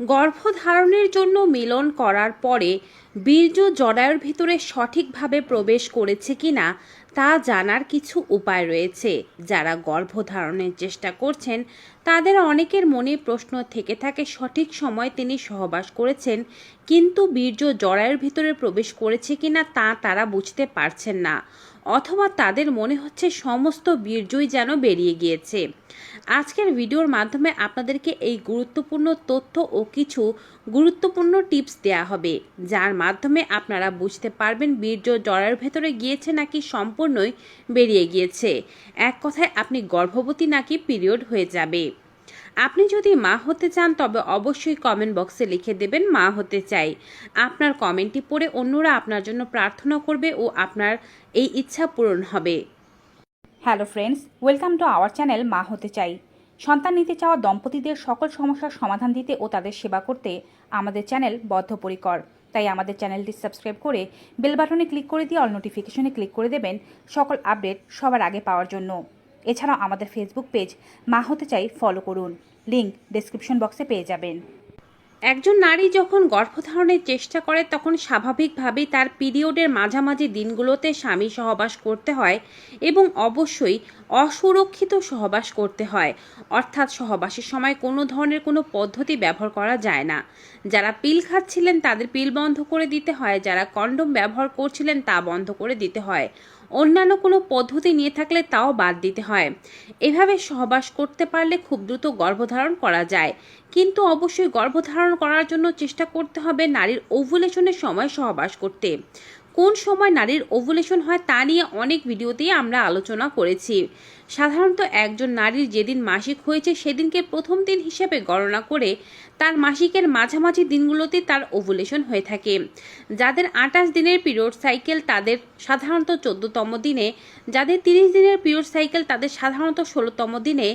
গর্ভধারণের জন্য মিলন করার পরে বীর্য জরায়ুর ভিতরে সঠিকভাবে প্রবেশ করেছে কিনা তা জানার কিছু উপায় রয়েছে। যারা গর্ভধারণের চেষ্টা করছেন, তাদের অনেকের মনে প্রশ্ন থেকে থাকে, সঠিক সময় তিনি সহবাস করেছেন, কিন্তু বীর্য জরায়ুর ভিতরে প্রবেশ করেছে কিনা তা তারা বুঝতে পারছেন না। অথবা তাদের মনে হচ্ছে সমস্ত বীর্যই যেন বেরিয়ে গিয়েছে। আজকের ভিডিওর মাধ্যমে আপনাদেরকে এই গুরুত্বপূর্ণ তথ্য ও কিছু গুরুত্বপূর্ণ টিপস দেয়া হবে, যার মাধ্যমে আপনারা বুঝতে পারবেন বীর্য জরার ভেতরে গিয়েছে নাকি সম্পূর্ণই বেরিয়ে গিয়েছে। এক কথায়, আপনি গর্ভবতী নাকি পিরিয়ড হয়ে যাবে। আপনি যদি মা হতে চান, তবে অবশ্যই কমেন্ট বক্সে লিখে দেবেন, মা হতে চাই। আপনার কমেন্টটি পড়ে অন্যরা আপনার জন্য প্রার্থনা করবে ও আপনার এই ইচ্ছা পূরণ হবে। Hello friends welcome to our channel মা হতে চাই। সন্তান নিতে চাওয়া দম্পতিদের সকল সমস্যার সমাধান দিতে ও তাদের সেবা করতে আমাদের চ্যানেল বদ্ধপরিকর। তাই আমাদের চ্যানেলটি সাবস্ক্রাইব করে বেল বাটনে ক্লিক করে দিয়ে অল নোটিফিকেশনে ক্লিক করে দেবেন সকল আপডেট সবার আগে পাওয়ার জন্য। এছাড়াও আমাদের ফেসবুক পেজ মা হতে চাই ফলো করুন। লিংক ডেসক্রিপশন বক্সে পেয়ে যাবেন। একজন নারী যখন গর্ভধারণের চেষ্টা করে, তখন স্বাভাবিকভাবেই তার পিরিয়ডের মাঝামাঝি দিনগুলোতে স্বামী সহবাস করতে হয় এবং অবশ্যই অসুরক্ষিত সহবাস করতে হয়। অর্থাৎ সহবাসের সময় কোনো ধরনের কোনো পদ্ধতি ব্যবহার করা যায় না। যারা পিল খাচ্ছিলেন, তাদের পিল বন্ধ করে দিতে হয়। যারা কন্ডোম ব্যবহার করছিলেন, তা বন্ধ করে দিতে হয়। অন্যান্য কোনো পদ্ধতি নিয়ে থাকলে তাও বাদ দিতে হয়। এভাবে সহবাস করতে পারলে খুব দ্রুত গর্ভধারণ করা যায়। কিন্তু অবশ্যই গর্ভধারণ করার জন্য চেষ্টা করতে হবে নারীর ওভুলেশনের সময় সহবাস করতে। কোন সময় নারীর ওভুলেশন হয় তা নিয়ে অনেক ভিডিওতেই আমরা আলোচনা করেছি। সাধারণত একজন নারীর যেদিন মাসিক হয়েছে, সেদিনকে প্রথম দিন হিসেবে গণনা করে তার মাসিকের মাঝামাঝি দিনগুলোতে তার ওভুলেশন হয়ে থাকে। যাদের আঠাশ দিনের পিরিয়ড সাইকেল তাদের সাধারণত চোদ্দতম দিনে, যাদের তিরিশ দিনের পিরিয়ড সাইকেল তাদের সাধারণত ষোলোতম দিনে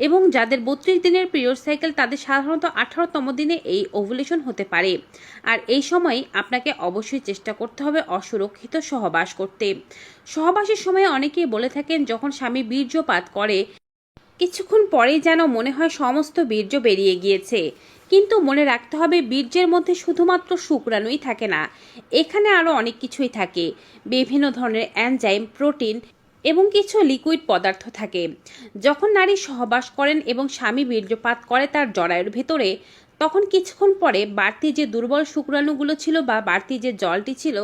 এবং যাদের বত্রিশ দিনের পিরিয়ড সাইকেল তাদের সাধারণত আঠারোতম দিনে এই ওভুলেশন হতে পারে। আর এই সময় আপনাকে অবশ্যই চেষ্টা করতে হবে অসুরক্ষিত সহবাস করতে। সহবাসের সময় অনেকেই বলে থাকেন, যখন স্বামী বীর্যপাত করে, কিছুক্ষণ পরেই যেন মনে হয় সমস্ত বীর্য বেরিয়ে গিয়েছে। কিন্তু মনে রাখতে হবে, বীর্যের মধ্যে শুধুমাত্র শুক্রাণুই থাকে না। এখানে আরও অনেক কিছুই থাকে। বিভিন্ন ধরনের অ্যানজাইম প্রোটিন এবং কিছু লিকুইড পদার্থ থাকে। যখন নারী সহবাস করেন এবং স্বামী বীর্যপাত করে তার জরায়ুর ভেতরে, তখন কিছুক্ষণ পরে বাড়তি যে দুর্বল শুক্রাণুগুলো ছিল বা বাড়তি যে জলটি ছিল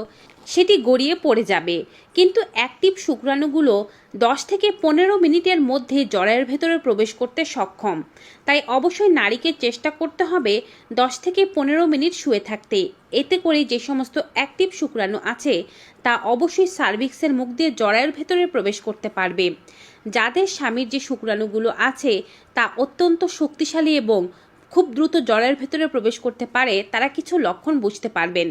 সেটি গড়িয়ে পড়ে যাবে। কিন্তু অ্যাক্টিভ শুক্রাণুগুলো দশ থেকে পনেরো মিনিটের মধ্যে জরায়ুর ভেতরে প্রবেশ করতে সক্ষম। তাই অবশ্যই নারীকে চেষ্টা করতে হবে দশ থেকে পনেরো মিনিট শুয়ে থাকতে। এতে করে যে সমস্ত অ্যাক্টিভ শুক্রাণু আছে, তা অবশ্যই সার্ভিক্সের মুখ দিয়ে জরায়ুর ভেতরে প্রবেশ করতে পারবে। যাদের স্বামীর যে শুক্রাণুগুলো আছে, তা অত্যন্ত শক্তিশালী এবং খুব দ্রুত জলের ভেতরে প্রবেশ করতে পারে, তারা কিছু লক্ষণ বুঝতে পারবেন।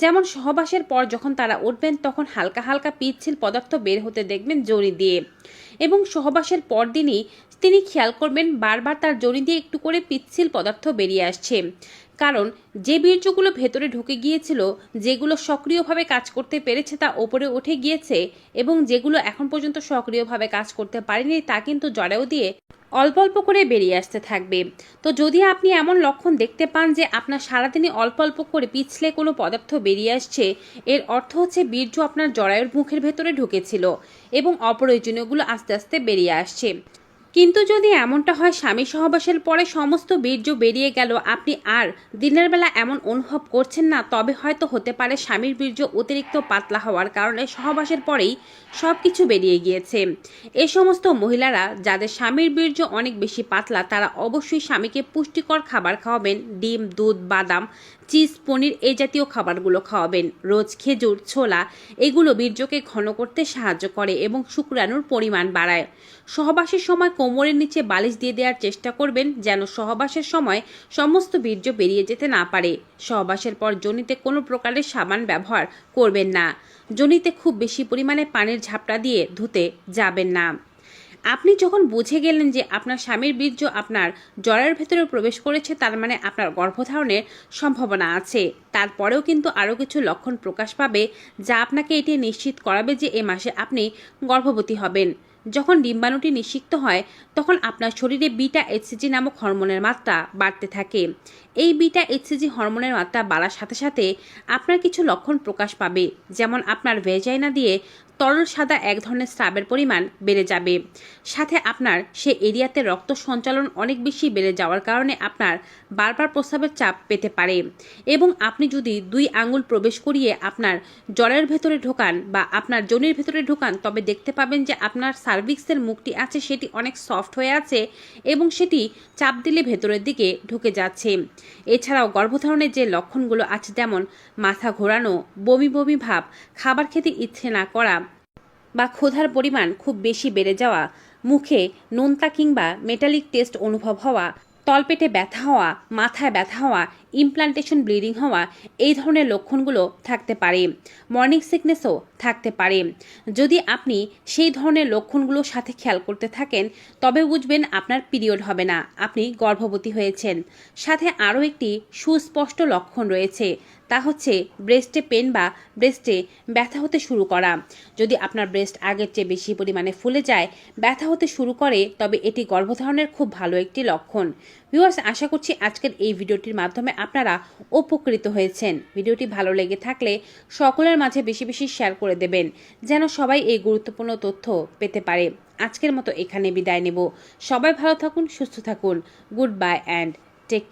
যেমন সহবাসের পর যখন তারা উঠবেন, তখন হালকা হালকা পিচ্ছিল পদার্থ বের হতে দেখবেন জড়ি দিয়ে। এবং সহবাসের পর দিনই তিনি খেয়াল করবেন, বারবার তার জড়ি দিয়ে একটু করে পিচ্ছিল পদার্থ বেরিয়ে আসছে। কারণ যে বীর্যগুলো ভেতরে ঢুকে গিয়েছিল, যেগুলো সক্রিয়ভাবে কাজ করতে পেরেছে তা ওপরে উঠে গিয়েছে, এবং যেগুলো এখন পর্যন্ত সক্রিয়ভাবে কাজ করতে পারেনি, তা কিন্তু জড়েও দিয়ে অল্প অল্প করে বেরিয়ে আসতে থাকবে। তো যদি আপনি এমন লক্ষণ দেখতে পান যে আপনার সারাদিনে অল্প অল্প করে পিছলে কোনো পদার্থ বেরিয়ে আসছে, এর অর্থ হচ্ছে বীর্য আপনার জরায়ুর মুখের ভেতরে ঢুকেছিল এবং অপ্রয়োজনীয়গুলো আস্তে আস্তে বেরিয়ে আসছে। কিন্তু যদি এমনটা হয়, স্বামী সহবাসের পরে সমস্ত বীর্য বেরিয়ে গেল, আপনি আর দিনের বেলা এমন অনুভব করছেন না, তবে হয়তো হতে পারে স্বামীর বীর্য অতিরিক্ত পাতলা হওয়ার কারণে সহবাসের পরেই সব কিছু বেরিয়ে গিয়েছে। এ সমস্ত মহিলারা, যাদের স্বামীর বীর্য অনেক বেশি পাতলা, তারা অবশ্যই স্বামীকে পুষ্টিকর খাবার খাওয়াবেন। ডিম, দুধ, বাদাম, চিজ, পনির এই জাতীয় খাবারগুলো খাওয়াবেন। রোজ খেজুর, ছোলা, এগুলো বীর্যকে ঘন করতে সাহায্য করে এবং শুক্রাণুর পরিমাণ বাড়ায়। সহবাসের সময় কোমরের নিচে বালিশ দিয়ে দেওয়ার চেষ্টা করবেন যেন সহবাসের সময় সমস্ত বীর্য বেরিয়ে যেতে না পারে। সহবাসের পর জনিতে কোনো প্রকারের সাবান ব্যবহার করবেন না। জনিতে খুব বেশি পরিমাণে পানির ঝাপটা দিয়ে ধুতে যাবেন না। আপনি যখন বুঝে গেলেন যে আপনার স্বামীর বীর্য আপনার জরার ভেতরে প্রবেশ করেছে, তার মানে আপনার গর্ভধারণের সম্ভাবনা আছে। তারপরেও কিন্তু আরও কিছু লক্ষণ প্রকাশ পাবে, যা আপনাকে এটি নিশ্চিত করাবে যে এ মাসে আপনি গর্ভবতী হবেন। যখন ডিম্বাণুটি নিষিক্ত হয় তখন আপনার শরীরে বিটা এইচসিজি নামক হরমোনের মাত্রা বাড়তে থাকে। এই বিটা এইচসিজি হরমোনের মাত্রা বাড়ার সাথে সাথে আপনার কিছু লক্ষণ প্রকাশ পাবে। যেমন আপনার ভেজাইনা দিয়ে তরল সাদা এক ধরনের স্রাবের পরিমাণ বেড়ে যাবে। সাথে আপনার সে এরিয়াতে রক্ত সঞ্চালন অনেক বেশি বেড়ে যাওয়ার কারণে আপনার বারবার প্রস্রাবের চাপ পেতে পারে। এবং আপনি যদি দুই আঙুল প্রবেশ করিয়ে আপনার জলের ভেতরে ঢোকান বা আপনার জনির ভেতরে ঢোকান, তবে দেখতে পাবেন যে আপনার সার্ভিক্সের মুখটি আছে, সেটি অনেক সফট হয়ে আছে এবং সেটি চাপ দিলে ভেতরের দিকে ঢুকে যাচ্ছে। এছাড়াও গর্ভধারণের যে লক্ষণগুলো আছে যেমন মাথা ঘোরানো, বমি বমি ভাব, খাবার খেতে ইচ্ছে না করা বা ক্ষুধার পরিমাণ খুব বেশি বেড়ে যাওয়া, মুখে নোনতা কিংবা মেটালিক টেস্ট অনুভব হওয়া, তলপেটে ব্যথা হওয়া, মাথায় ব্যথা হওয়া ইমপ্লান্টেশন ব্লিডিং হওয়া এই ধরনের লক্ষণগুলো থাকতে পারে। মর্নিং সিকনেসও থাকতে পারে। যদি আপনি সেই ধরনের লক্ষণগুলোর সাথে খেয়াল করতে থাকেন, তবে বুঝবেন আপনার পিরিয়ড হবে না, আপনি গর্ভবতী হয়েছেন। সাথে আরও একটি সুস্পষ্ট লক্ষণ রয়েছে, তা হচ্ছে ব্রেস্টে পেন বা ব্রেস্টে ব্যথা হতে শুরু করা। যদি আপনার ব্রেস্ট আগের চেয়ে বেশি পরিমাণে ফুলে যায়, ব্যথা হতে শুরু করে, তবে এটি গর্ভধারণের খুব ভালো একটি লক্ষণ। ভিউয়ার্স আশা করছি আজকের এই ভিডিওটির মাধ্যমে আপনারা উপকৃত হয়েছেন। ভিডিওটি ভালো লেগে থাকলে সকলের মাঝে বেশি বেশি শেয়ার করে দেবেন, যেন সবাই এই গুরুত্বপূর্ণ তথ্য পেতে পারে। আজকের মতো এখানে বিদায় নেব। সবাই ভালো থাকুন, সুস্থ থাকুন। Good bye and take